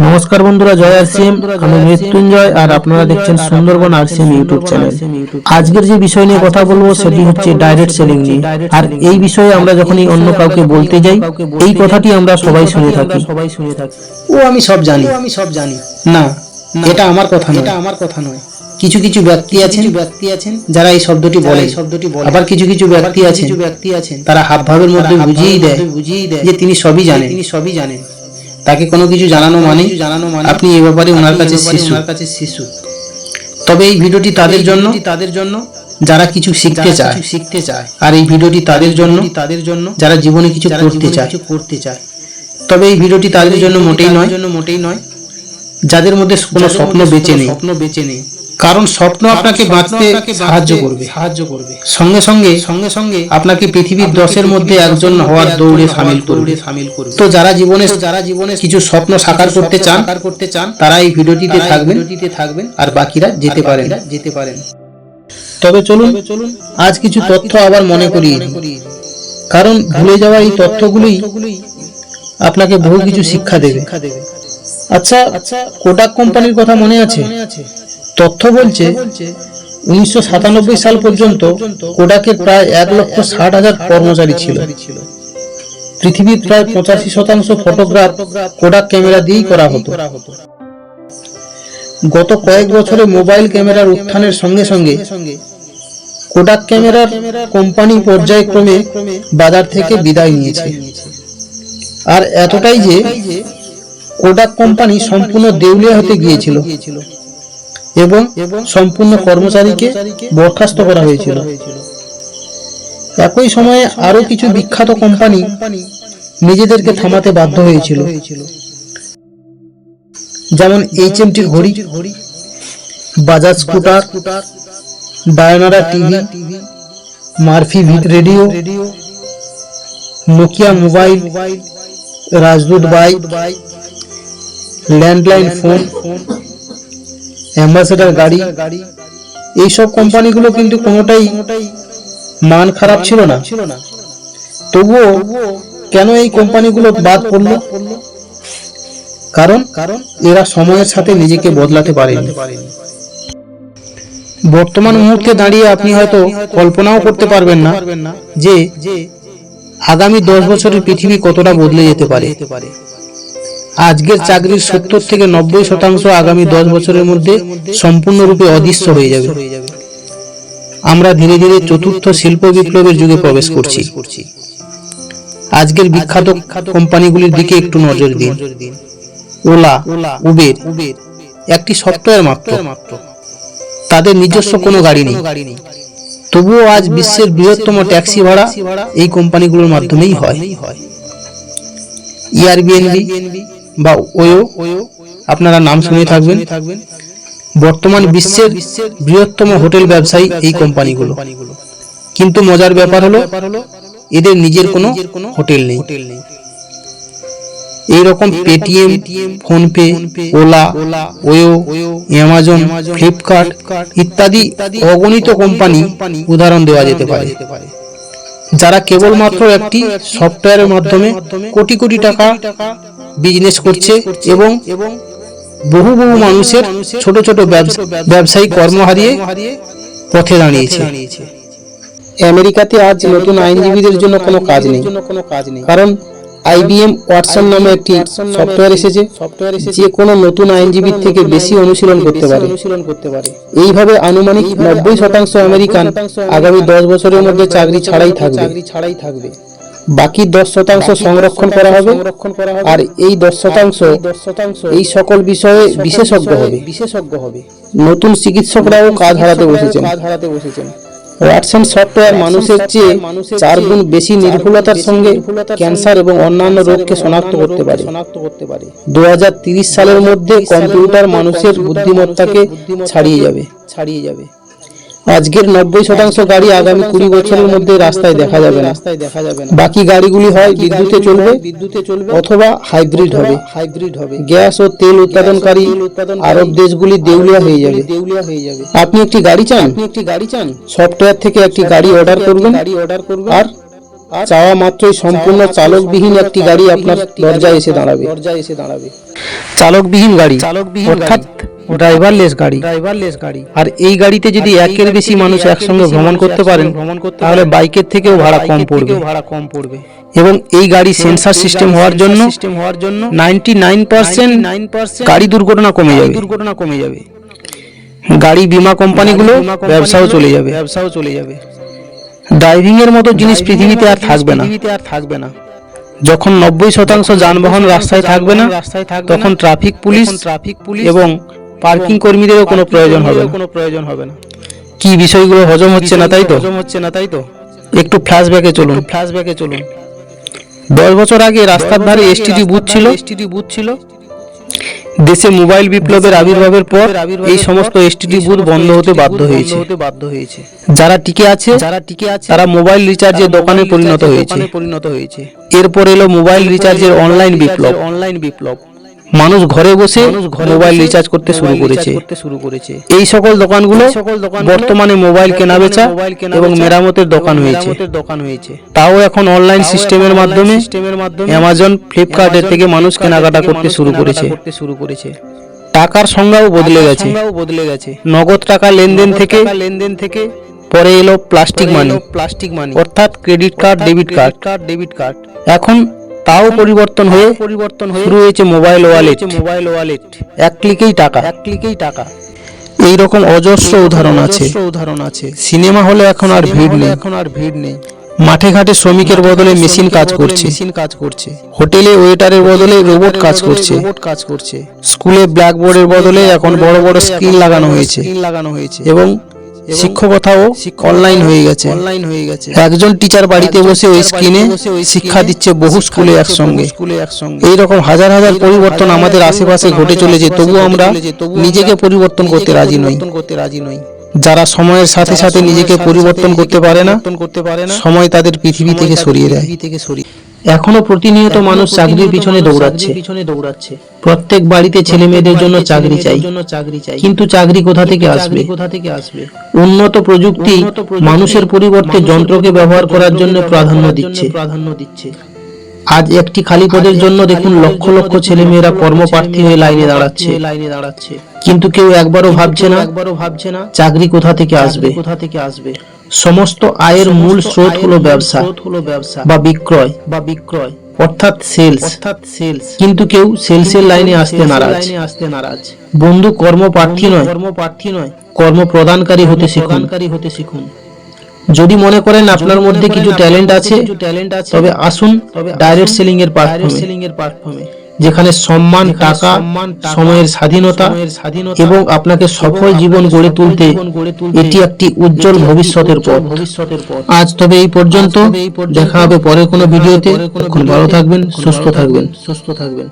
নমস্কার বন্ধুরা জয় আরসিএম। আমি মৃত্যুঞ্জয় আর আপনারা দেখছেন সুন্দরবন আরসিএম ইউটিউব চ্যানেল। আজকের যে বিষয় নিয়ে কথা বলব সেটি হচ্ছে ডাইরেক্ট সেলিং নিয়ে। আর এই বিষয়ে আমরা যখনই অন্য কাউকে বলতে যাই এই কথাটি আমরা সবাই শুনে থাকি। সবাই শুনে থাকি। ও আমি সব জানি। আমি সব জানি। না এটা আমার কথা নয়। এটা আমার কথা নয়। কিছু কিছু ব্যক্তি আছেন ব্যক্তি আছেন যারা এই শব্দটি বলে। শব্দটি বলে। আবার কিছু কিছু ব্যক্তি আছেন। ব্যক্তি আছেন। তারা হাবভাবের মধ্যে বুঝিয়েই দেয় বুঝিয়েই দেয় যে তিনি সবই জানেন। তিনি সবই জানেন। তাকে কোনো কিছু জানানো মানে জানানো মানে আপনি এ ব্যাপারে ওনার কাছে শিশু। কাছে শিশু। তবে এই ভিডিওটি তাদের জন্য তাদের জন্য যারা কিছু শিখতে চায়। শিখতে চায়। আর এই ভিডিওটি তাদের জন্য তাদের জন্য যারা জীবনে কিছু করতে চায়। কিছু করতে চায়। তবে এই ভিডিওটি তাদের জন্য মোটেই নয়। জন্য মোটেই নয়। যাদের মধ্যে কোনো স্বপ্ন বেঁচে নেই। স্বপ্ন বেঁচে নেই। কারণ স্বপ্ন আপনাকে বাঁচতে সাহায্য করবে। সাহায্য করবে। সঙ্গে সঙ্গে সঙ্গে সঙ্গে আপনাকে পৃথিবীর দশের মধ্যে একজন হওয়ার দৌড়ে সামিল করবে। সামিল করবে। তো যারা জীবনে যারা জীবনে কিছু স্বপ্ন সাকার করতে চান সাকার করতে চান তারা এই ভিডিওটিতে থাকবেন ভিডিওটিতে থাকবেন আর বাকিরা যেতে পারেন। যেতে পারেন। তবে চলুন চলুন আজ কিছু তথ্য আবার মনে দিই। কারণ ভুলে যাওয়া এই তথ্যগুলোই আপনাকে বহু কিছু শিক্ষা দেবে। আচ্ছা আচ্ছা কোটাক কোম্পানির কথা মনে আছে? তথ্য বলছে, উনিশশো সাতানব্বই সাল পর্যন্ত কোডাকের প্রায় এক লক্ষ ষাট হাজার কর্মচারী ছিল। পৃথিবীর প্রায় পঁচাশি শতাংশ ফটোগ্রাফ কোডাক ক্যামেরা দিয়েই করা হতো। গত কয়েক বছরে মোবাইল ক্যামেরার উত্থানের সঙ্গে সঙ্গে কোডাক ক্যামেরার কোম্পানি পর্যায়ক্রমে বাজার থেকে বিদায় নিয়েছে। আর এতটাই যে কোডাক কোম্পানি সম্পূর্ণ দেউলিয়া হতে গিয়েছিল। এবং সম্পূর্ণ কর্মচারীকে বরখাস্ত করা হয়েছিল। একই সময়ে আরও কিছু বিখ্যাত কোম্পানি নিজেদেরকে থামাতে বাধ্য হয়েছিল। যেমন এইচ এমটির ঘড়ি Bajaj scooter Dyanora TV Murphy ভিট radio Nokia mobile Rajdoot bike landline phone Ambassador গাড়ি, এইসব কোম্পানিগুলো কিন্তু কোনোটাই মান খারাপ ছিল না। তবুও কেন এই কোম্পানিগুলো বাদ পড়ল? কারণ কারণ এরা সময়ের সাথে নিজেকে বদলাতে পারেনি। বর্তমান মুহূর্তে দাঁড়িয়ে আপনি হয়তো কল্পনাও করতে পারবেন না যে আগামী দশ বছরের পৃথিবী কতটা বদলে যেতে পারে। আজকের চাকরির সত্তর থেকে নব্বই শতাংশ আগামী দশ বছরের মধ্যে সম্পূর্ণরূপে অদৃশ্য হয়ে যাবে। আমরা ধীরে ধীরে চতুর্থ শিল্প বিপ্লবের যুগে প্রবেশ করছি। আজকের বিখ্যাত কোম্পানিগুলির দিকে একটু নজর দিন। ওলা উবের একটি সফটওয়্যার মাত্র। তাদের নিজস্ব কোনো গাড়ি নেই। তবুও আজ বিশ্বের বৃহত্তম ট্যাক্সি ভাড়া এই কোম্পানিগুলোর মাধ্যমেই হয়। ইয়ারবিএনবি বা ওয়ো আপনারা নাম শুনে থাকবেন। বর্তমান বিশ্বের বৃহত্তম হোটেল ব্যবসায়ী এই কোম্পানিগুলো। কিন্তু মজার ব্যাপার হলো এদের নিজের কোনো হোটেল নেই। এইরকম Paytm PhonePe Ola OYO Amazon Flipkart ইত্যাদি অগণিত কোম্পানি উদাহরণ দেওয়া যেতে পারে। যারা কেবলমাত্র একটি সফটওয়্যারের মাধ্যমে কোটি কোটি টাকা বিজনেস করছে এবং বহু বহু মানুষের ছোট ছোট ব্যবসায়ী কর্ম হারিয়ে পথে দাঁড়িয়েছে। আমেরিকাতে আজ নতুন আইনজীবীদের জন্য কোনো কাজ নেই। কারণ আইবিএম ওয়াটসন নামে একটি সফটওয়্যার এসেছে, যে কোনো নতুন আইনজীবীর থেকে বেশি অনুশীলন করতে পারে। অনুশীলন করতে পারে এইভাবে আনুমানিক নব্বই শতাংশ আমেরিকান আগামী দশ বছরের মধ্যে চাকরি ছাড়াই থাকবে চাকরি ছাড়াই থাকবে। বাকি দশ শতাংশ সংরক্ষণ করা হবে। আর এই দশ শতাংশ এই সকল বিষয়ে বিশেষজ্ঞ হবে। বিশেষজ্ঞ হবে। নতুন চিকিৎসকরাও কাজ হারাতে বসেছেন। কাজ হারাতে বসেছেন। ওয়াটসন সফটওয়্যার মানুষের চেয়ে চার গুণ বেশি নির্ভুলতার সঙ্গে ক্যান্সার এবং অন্যান্য রোগকে শনাক্ত করতে পারে। শনাক্ত করতে পারে। দু সালের মধ্যে কম্পিউটার মানুষের বুদ্ধিমত্তাকে ছাড়িয়ে যাবে। ছাড়িয়ে যাবে। আজকের নব্বই শতাংশ গাড়ি আগামী কুড়ি বছরের মধ্যে রাস্তায় দেখা যাবে না। রাস্তায় দেখা যাবে না বাকি গাড়িগুলি হয় বিদ্যুতে চলবে বিদ্যুতে চলবে অথবা হাইব্রিড হবে। হাইব্রিড হবে গ্যাস ও তেল উৎপাদনকারী আরব দেশগুলি দেউলিয়া হয়ে যাবে। দেউলিয়া হয়ে যাবে আপনি একটি গাড়ি চান? আপনি একটি গাড়ি চান সফটওয়্যার থেকে একটি গাড়ি অর্ডার করবেন। গাড়ি অর্ডার করবেন আর চাওয়া মাত্রই সম্পূর্ণ চালকবিহীন একটি গাড়ি আপনার দরজায় এসে দাঁড়াবে। দরজায় এসে দাঁড়াবে চালকবিহীন গাড়ি। চালকবিহীন অর্থাৎ ড্রাইভারলেস গাড়ি। ড্রাইভারলেস গাড়ি। আর এই গাড়িতে যদি একের বেশি মানুষ একসঙ্গে ভ্রমণ করতে পারেন তাহলে বাইকের থেকেও ভাড়া কম পড়বে। ভাড়া কম পড়বে। এবং এই গাড়ি সেন্সার সিস্টেম হওয়ার জন্য সিস্টেম হওয়ার জন্য ninety nine percent nine percent গাড়ি দুর্ঘটনা কমে যাবে। দুর্ঘটনা কমে যাবে। গাড়ি বিমা কোম্পানিগুলো ব্যবসাও চলে যাবে। ব্যবসাও চলে যাবে। ড্রাইভিং এর মতো জিনিস পৃথিবীতে আর থাকবে না। পৃথিবীতে আর থাকবে না। যখন নব্বই শতাংশ যানবাহন রাস্তায় থাকবে না রাস্তায় থাকবে তখন ট্রাফিক পুলিশ ট্রাফিক পুলিশ এবং পার্কিং কর্মীদেরও কোনো প্রয়োজন হবে না। কোনো প্রয়োজন হবে না। কি বিষয়গুলো হজম হচ্ছে না তাই তো? হজম হচ্ছে না তাই তো? একটু ফ্ল্যাশব্যাকে চলুন। ফ্ল্যাশব্যাকে চলুন। দশ বছর আগে রাস্তার ধারে এসটিডি বুথ ছিল। এসটিডি বুথ ছিল। দেশে মোবাইল বিপ্লবের আবির্ভাবের পর এই সমস্ত এসটিডি বুথ বন্ধ হতে বাধ্য হয়েছে। হতে বাধ্য হয়েছে। যারা টিকে আছে যারা টিকে আছে তারা মোবাইল রিচার্জের দোকানে পরিণত হয়েছে। পরিণত হয়েছে। এরপর এলো মোবাইল রিচার্জের অনলাইন বিপ্লব। অনলাইন বিপ্লব। মানুষ ঘরে বসে মোবাইল রিচার্জ করতে শুরু করেছে। এই সকল দোকানগুলো বর্তমানে মোবাইল কেনা বেচা মোবাইল কেনা এবং মেরামতের দোকান হয়েছে। তাও এখন অনলাইন সিস্টেমের মাধ্যমে অ্যামাজন ফ্লিপকার্টের থেকে মানুষ কেনাকাটা করতে শুরু করেছে। শুরু করেছে। টাকার সংজ্ঞাও বদলে গেছে। বদলে গেছে। নগদ টাকা লেনদেন থেকে লেনদেন থেকে পরে এলো প্লাস্টিক মানি প্লাস্টিক মানি অর্থাৎ credit card debit card card debit card এখন তাও পরিবর্তন হয়ে পরিবর্তন হয়ে শুরু হয়েছে মোবাইল ওয়ালেট মোবাইল ওয়ালেট এক ক্লিকেই টাকা। এক ক্লিকেই টাকা। এই রকম অজস্র উদাহরণ আছে। উদাহরণ আছে। সিনেমা হলে এখন আর ভিড় নেই। এখন আর ভিড় নেই। মাঠে ঘাটে শ্রমিকের বদলে মেশিন কাজ করছে। মেশিন কাজ করছে। হোটেলে ওয়েটারের বদলে রোবট কাজ করছে। রোবট কাজ করছে। স্কুলে ব্ল্যাকবোর্ডের বদলে এখন বড় বড় স্ক্রিন লাগানো হয়েছে। স্ক্রিন লাগানো হয়েছে। এবং শিক্ষকতাও অনলাইন হয়ে গেছে। অনলাইন হয়ে গেছে। একজন টিচার বাড়িতে বসে ওই স্ক্রিনে শিক্ষা দিচ্ছে বহু স্কুলে একসঙ্গে। স্কুলে একসঙ্গে। এই রকম হাজার হাজার পরিবর্তন আমাদের আশেপাশে ঘটে চলেছে তবুও আমরা নিজেকে পরিবর্তন করতে রাজি নই। করতে রাজি নই। যারা সময়ের সাথে সাথে নিজেকে পরিবর্তন করতে পারে না পরিবর্তন করতে পারে না সময় তাদের পৃথিবী থেকে সরিয়ে দেয়। থেকে সরিয়ে এখনও প্রতিনিয়ত মানুষ চাকরির পিছনে দৌড়াচ্ছে পিছনে দৌড়াচ্ছে। প্রত্যেক বাড়িতে ছেলে মেয়েদের জন্য চাকরি চাই। কিন্তু চাকরি কোথা থেকে আসবে? কোথা থেকে আসবে? উন্নত প্রযুক্তি মানুষের পরিবর্তে যন্ত্রকে ব্যবহার করার জন্য প্রাধান্য দিচ্ছে। প্রাধান্য দিচ্ছে। আজ একটি খালি পদের জন্য দেখুন লক্ষ লক্ষ ছেলে মেয়েরা কর্মপ্রার্থী হয়ে লাইনে দাঁড়াচ্ছে। লাইনে দাঁড়াচ্ছে। কিন্তু কেউ একবারও ভাবছে না একবারও ভাবছে না চাকরি কোথা থেকে আসবে। কোথা থেকে আসবে। সমস্ত আয়ের মূল স্রোত হলো ব্যবসা স্রোত হলো ব্যবসা বা বিক্রয়। বা বিক্রয়। অর্থাৎ সেলস। অর্থাৎ সেলস। কিন্তু কেউ সেলসের লাইনে আসতে নারাজ। লাইনে আসতে নারাজ। বন্ধু কর্মপ্রার্থী নয়। কর্মপ্রার্থী নয়। কর্মপ্রদানকারী হতে শিখুন। হতে শিখুন। যদি মনে করেন আপনার মধ্যে কিছু ট্যালেন্ট আছে ট্যালেন্ট আছে তবে আসুন ডাইরেক্ট সেলিং এর প্ল্যাটফর্মে সেলিং এর প্ল্যাটফর্মে যেখানে সম্মান টাকা সময়ের স্বাধীনতা এবং আপনাকে সফল জীবন গড়ে তুলতে এটি একটি উজ্জ্বল ভবিষ্যতের পথ। ভবিষ্যতের আজ তবে এই পর্যন্ত। দেখা হবে পরে কোনো ভিডিওতে। ভালো থাকবেন সুস্থ থাকবেন। সুস্থ থাকবেন।